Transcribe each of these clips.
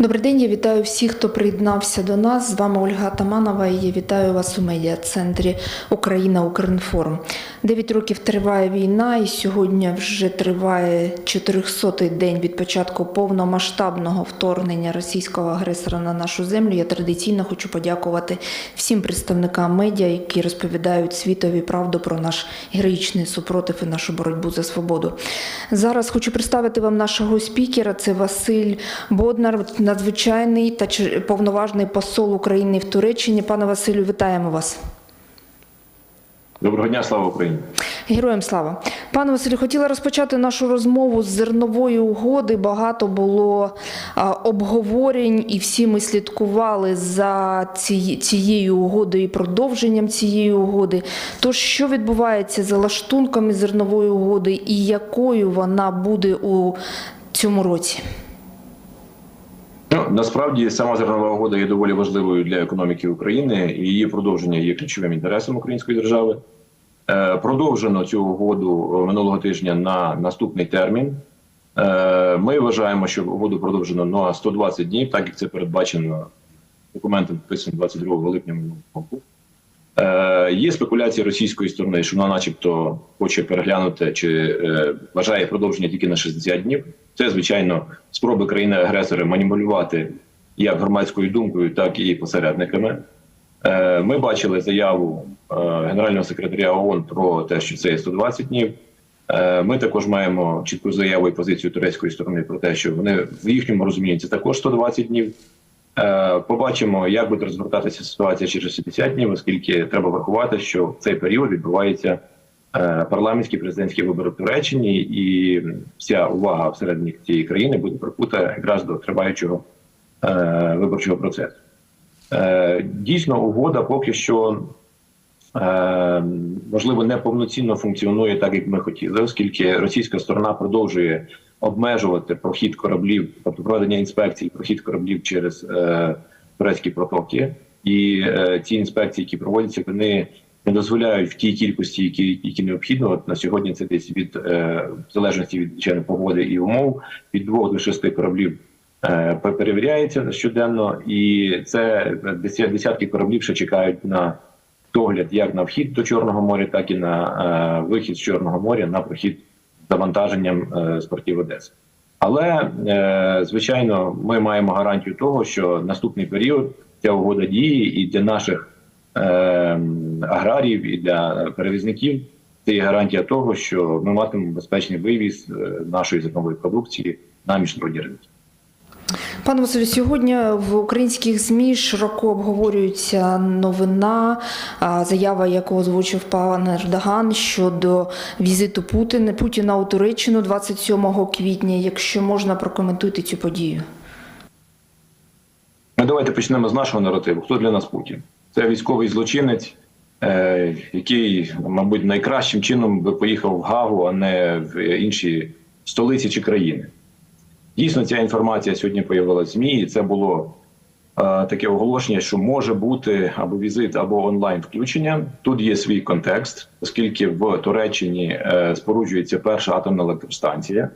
Добрий день, я вітаю всіх, хто приєднався до нас. З вами Ольга Таманова і я вітаю вас у медіа-центрі Україна Укрінформ. Дев'ять років триває війна, і сьогодні вже триває 400-й день від початку повномасштабного вторгнення російського агресора на нашу землю. Я традиційно хочу подякувати всім представникам медіа, які розповідають світові правду про наш героїчний супротив і нашу боротьбу за свободу. Зараз хочу представити вам нашого спікера. Це Василь Боднар, надзвичайний та повноважний посол України в Туреччині. Пане Василю, вітаємо вас. Доброго дня, слава Україні. Героям слава. Пане Василю, хотіла розпочати нашу розмову з зернової угоди. Багато було обговорень, і всі ми слідкували за ці, цією угодою і продовженням цієї угоди. Тож, що відбувається за лаштунками зернової угоди і якою вона буде у цьому році? Ну насправді сама зернова угода є доволі важливою для економіки України, і її продовження є ключовим інтересом української держави. Е, продовжено цю угоду е, минулого тижня на наступний термін. Е, ми вважаємо, що угоду продовжено на 120 днів, так як це передбачено документом, підписаним 22 липня минулого року. Е, є спекуляції російської сторони, що вона, начебто, хоче переглянути чи е, вважає продовження тільки на 60 днів. Це звичайно спроби країни-агресори маніпулювати як громадською думкою, так і посередниками. Е, ми бачили заяву генерального секретаря ООН про те, що це 120 днів. Ми також маємо чітку заяву і позицію турецької сторони про те, що вони в їхньому розумінні це також 120 днів. Е, Побачимо, як буде розгортатися ситуація через 60 днів, оскільки треба врахувати, що в цей період відбуваються е, парламентські президентські вибори в Туреччині, і вся увага всередині цієї країни буде прикута якраз до триваючого е, виборчого процесу. Дійсно, угода поки що можливо не повноцінно функціонує так, як ми хотіли, оскільки російська сторона продовжує обмежувати прохід кораблів, тобто проведення інспекцій, прохід кораблів через е, турецькі протоки, і е, ті інспекції, які проводяться, вони не дозволяють в тій кількості, які, які необхідно. От на сьогодні це десь від е, в залежності від звичайно погоди і умов від двох до шести кораблів перевіряється щоденно, і це десятки кораблів ще чекають на догляд як на вхід до Чорного моря, так і на е, вихід з Чорного моря на прохід завантаженням е, з портів Одеси. Але е, звичайно, ми маємо гарантію того, що наступний період ця угода діє і для наших аграріїв, і для перевізників це є гарантія того, що ми матимемо безпечний вивіз нашої зернової продукції на міжнародні ринки. Пане Василю, сьогодні в українських ЗМІ широко обговорюється новина, заява, яку озвучив пан Ердоган щодо візиту Путіна, Путіна у Туреччину 27 квітня. Якщо можна, прокоментуйте цю подію. Ну, давайте почнемо з нашого наративу. Хто для нас Путін? Це військовий злочинець, е, який, мабуть, найкращим чином би поїхав в Гагу, а не в інші столиці чи країни. Дійсно, ця інформація сьогодні появилася в ЗМІ, і це було е, таке оголошення, що може бути або візит, або онлайн включення. Тут є свій контекст, оскільки в Туреччині е, споруджується перша атомна електростанція.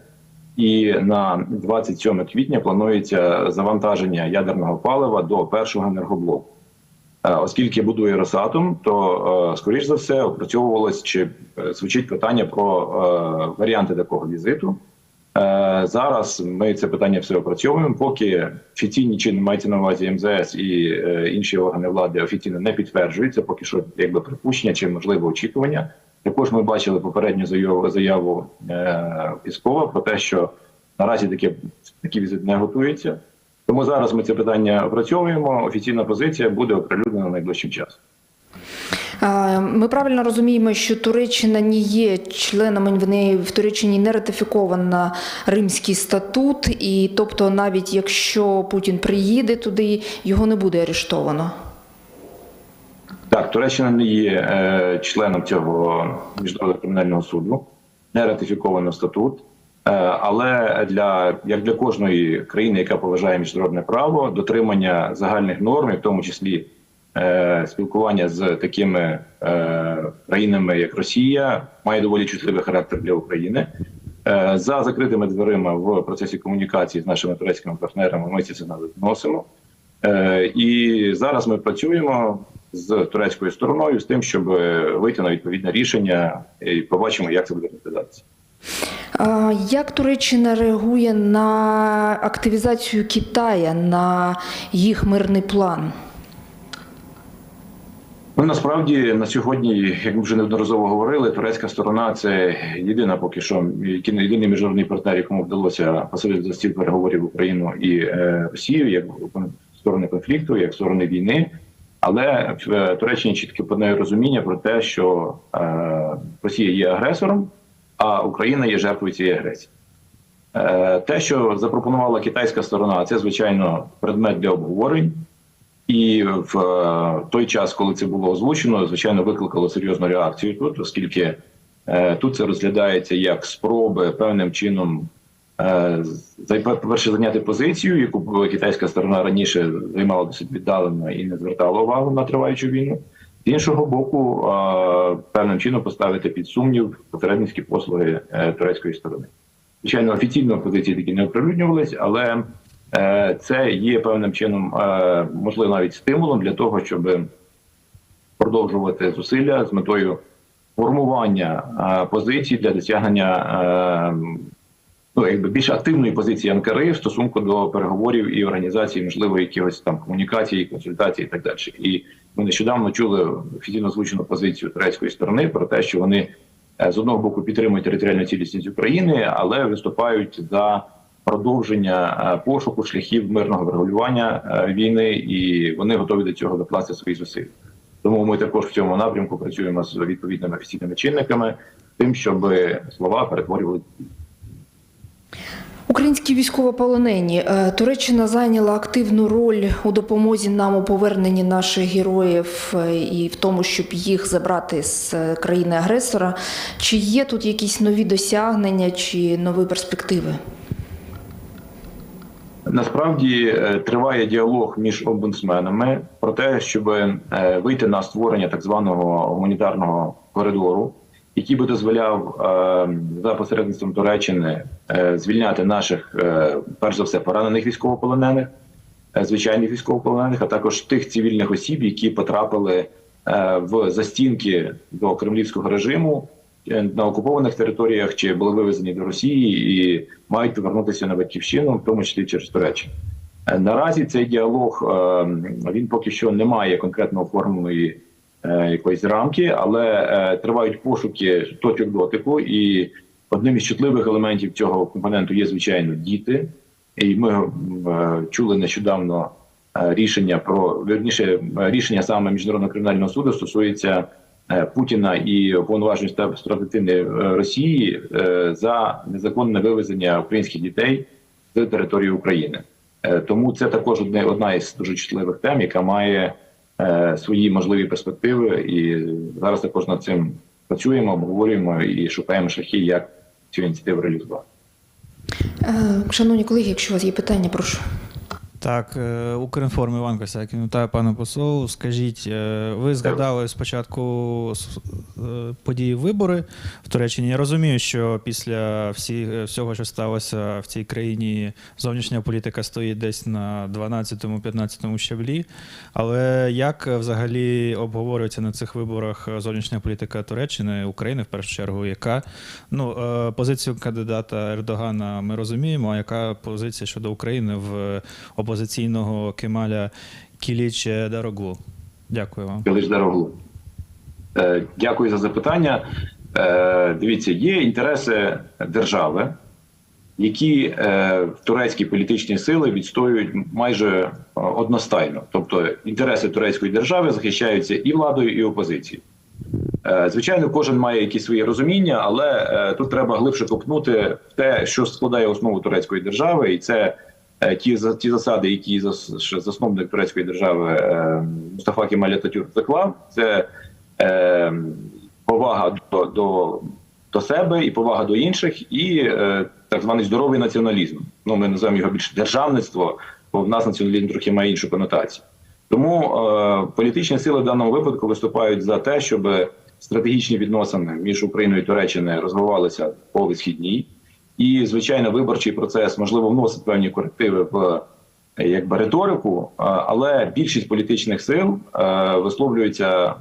І на 27 квітня планується завантаження ядерного палива до першого енергоблоку. Е, Оскільки будує Росатом, то е, скоріш за все опрацьовувалось чи е, звучить питання про варіанти такого візиту. Е, Зараз ми це питання все опрацьовуємо. Поки офіційні чи мається на увазі МЗС і е, інші органи влади офіційно не підтверджуються, поки що якби припущення чи можливо очікування. Також ми бачили попередню заяву заяву е, Піскова про те, що наразі таке такий візит не готується. Тому зараз ми це питання опрацьовуємо. Офіційна позиція буде оприлюднена найближчим часом. Ми правильно розуміємо, що Туреччина не є членом, в неї в Туреччині не ратифіковано Римський статут, і тобто, навіть якщо Путін приїде туди, його не буде арештовано. Так, Туреччина не є е, членом цього міжнародного кримінального суду, не ратифіковано статут. Е, але для як для кожної країни, яка поважає міжнародне право, дотримання загальних норм, в тому числі е, спілкування з такими е, країнами, як Росія, має доволі чутливий характер для України. Е, За закритими дверима в процесі комунікації з нашими турецькими партнерами ми ці сигнали вносимо. І зараз ми працюємо з турецькою стороною з тим, щоб вийти на відповідне рішення і побачимо, як це буде розглядатися. Як Туреччина реагує на активізацію Китая, на їх мирний план? Ну насправді на сьогодні, як ми вже неодноразово говорили, турецька сторона це єдина поки що єдиний міжнародний партнер, якому вдалося посадити за стіл переговорів Україну і е, Росію як сторони конфлікту, як сторони війни. Але в е, Туреччині чітке подає розуміння про те, що е, Росія є агресором, а Україна є жертвою цієї агресії. Е, те, що запропонувала китайська сторона, це звичайно предмет для обговорень. І в е, той час, коли це було озвучено, звичайно, викликало серйозну реакцію тут, оскільки е, тут це розглядається як спроби певним чином е, по-перше, зайняти позицію, яку китайська сторона раніше займала досить віддалено і не звертала увагу на триваючу війну. З іншого боку, певним чином поставити під сумнів посередницькі послуги турецької сторони. Звичайно, офіційно позиції такі не оприлюднювались, але це є певним чином, е, можливо, навіть стимулом для того, щоб продовжувати зусилля з метою формування е, позицій для досягнення е, ну, якби більш активної позиції Анкари в стосунку до переговорів і організації, можливо, якихось там комунікацій, консультацій і так далі. І ми нещодавно чули офіційно озвучену позицію турецької сторони про те, що вони е, з одного боку підтримують територіальну цілісність України, але виступають за продовження е, пошуку шляхів мирного врегулювання е, війни, і вони готові до цього докласти свої зусилля. Тому ми також в цьому напрямку працюємо з відповідними офіційними чинниками, тим, щоб слова перетворювали Українські військовополонені. Е, Туреччина зайняла активну роль у допомозі нам у поверненні наших героїв і в тому, щоб їх забрати з е, країни-агресора. Чи є тут якісь нові досягнення чи нові перспективи? Насправді е, триває діалог між омбудсменами про те, щоб е, вийти на створення так званого гуманітарного коридору, який би дозволяв е, за посередництвом Туреччини звільняти наших, перш за все, поранених військовополонених, звичайних військовополонених, а також тих цивільних осіб, які потрапили в застінки до кремлівського режиму на окупованих територіях чи були вивезені до Росії і мають повернутися на батьківщину, в тому числі через Туреччину. Е, Наразі цей діалог е, він поки що не має конкретно оформленої е, якоїсь рамки, але е, тривають пошуки точок дотику, і одним із чутливих елементів цього компоненту є звичайно діти. І ми е, чули нещодавно е, рішення про вірніше е, рішення саме міжнародного кримінального суду стосується е, Путіна і уповноваженої стратегії Росії е, за незаконне вивезення українських дітей з території України. Е, Тому це також одна із дуже чутливих тем, яка має е, свої можливі перспективи, і зараз також над цим працюємо, обговорюємо і шукаємо шляхи, як цю ініціативу реалізувати. Е, Шановні колеги, якщо у вас є питання, прошу. Так, е, Укрінформ Іван Косякін, вітаю пане посол. Скажіть, е, ви згадали спочатку е, події вибори в Туреччині. Я розумію, що після всі, всього, що сталося в цій країні, зовнішня політика стоїть десь на 12-15 щаблі. Але як взагалі обговорюється на цих виборах зовнішня політика Туреччини, України в першу чергу? Яка ну, позицію кандидата Ердогана ми розуміємо, а яка позиція щодо України в опозиційного Кемаля Кіліче Дароглу? Дякую вам. Білиш дорогу. Е, Дякую за запитання. Е, Дивіться, є інтереси держави, які е, в турецькій політичній сили відстоюють майже е, одностайно. Тобто інтереси турецької держави захищаються і владою, і опозицією. Е, Звичайно, кожен має якісь свої розуміння, але е, тут треба глибше копнути в те, що складає основу турецької держави, і це ті за- ті засади, які зас- засновник турецької держави е, Мустафа Кемаль Ататюрк заклав. Це е, повага до, до, до себе і повага до інших, і е, так званий здоровий націоналізм. Ну ми називаємо його більше державництво, бо в нас націоналізм трохи має іншу конотацію. Тому е, політичні сили в даному випадку виступають за те, щоб стратегічні відносини між Україною і Туреччиною розвивалися по висхідній, І, звичайно, виборчий процес можливо вносить певні корективи в е, якби риторику, але більшість політичних сил е, висловлюється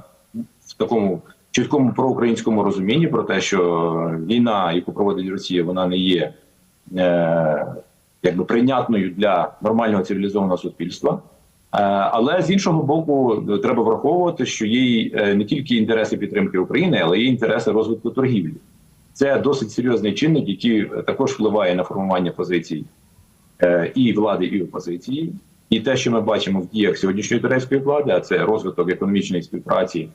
в такому чіткому проукраїнському розумінні про те, що війна, яку проводить Росія, вона не є е, якби прийнятною для нормального цивілізованого суспільства. Е, Але з іншого боку, треба враховувати, що є е, не тільки інтереси підтримки України, але є інтереси розвитку торгівлі. Це досить серйозний чинник, який також впливає на формування позицій е, і влади, і опозиції. І те, що ми бачимо в діях сьогоднішньої турецької влади, а це розвиток економічної співпраці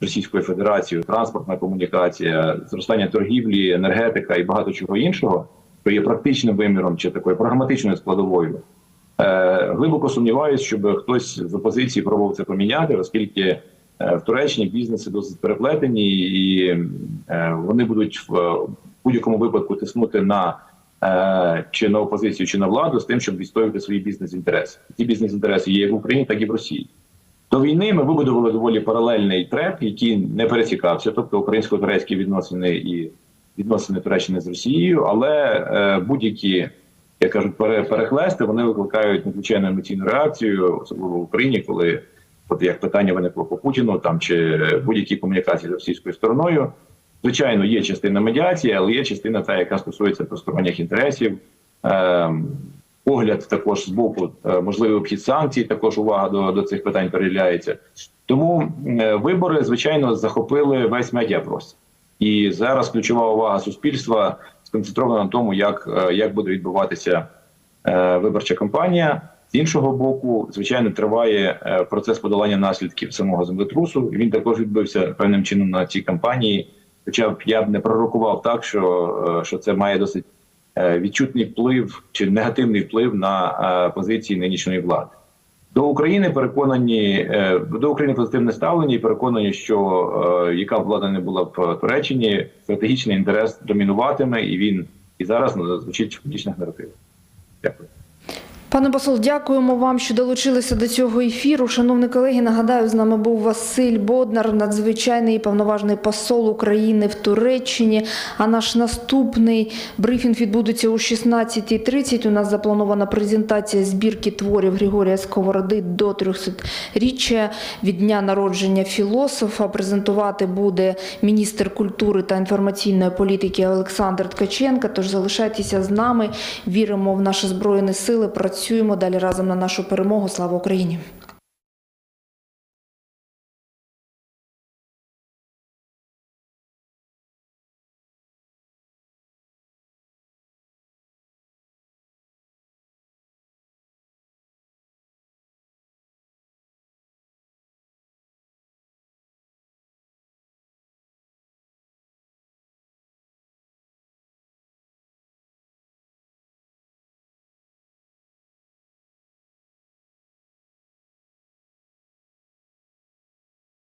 з Російською Федерацією, транспортна комунікація, зростання торгівлі, енергетика і багато чого іншого, що є практичним виміром чи такою прагматичною складовою. Е, Глибоко сумніваюся, щоб хтось з опозиції пробував це поміняти, оскільки в Туреччині бізнеси досить переплетені, і е, вони будуть в е, будь-якому випадку тиснути на е, чи на опозицію, чи на владу з тим, щоб відстоювати свої бізнес-інтереси. Ці бізнес-інтереси є як в Україні, так і в Росії. До війни ми вибудували доволі паралельний трек, який не пересікався, тобто українсько-турецькі відносини і відносини Туреччини з Росією, але е, будь-які як кажуть, пере- перехлести вони викликають надзвичайно емоційну реакцію, особливо в Україні, коли от як питання виникло по Путіну там чи будь-які комунікації з російською стороною. Звичайно, є частина медіації, але є частина та, яка стосується тристоронніх інтересів. Ем, Погляд також з боку е, можливий обхід санкцій, також увага до, до цих питань переділяється. Тому е, вибори, звичайно, захопили весь медіапростір. І зараз ключова увага суспільства сконцентрована на тому, як, е, як буде відбуватися виборча кампанія. З іншого боку, звичайно, триває е, процес подолання наслідків самого землетрусу. Він також відбився певним чином на цій кампанії. Хоча б я б не пророкував так, що, е, що це має досить е, відчутний вплив чи негативний вплив на позиції нинішньої влади. До України переконані до України позитивне ставлення і переконані, що яка влада не була в Туреччині, стратегічний інтерес домінуватиме, і він і зараз ну, звучить в політичних наративах. Дякую. Пане посол, дякуємо вам, що долучилися до цього ефіру. Шановні колеги, нагадаю, з нами був Василь Боднар, надзвичайний і повноважний посол України в Туреччині. А наш наступний брифінг відбудеться о 16.30. У нас запланована презентація збірки творів Григорія Сковороди до 300-річчя від дня народження філософа. Презентувати буде міністр культури та інформаційної політики Олександр Ткаченко. Тож залишайтеся з нами. Віримо в наші збройні сили. Працюємо далі разом на нашу перемогу. Слава Україні!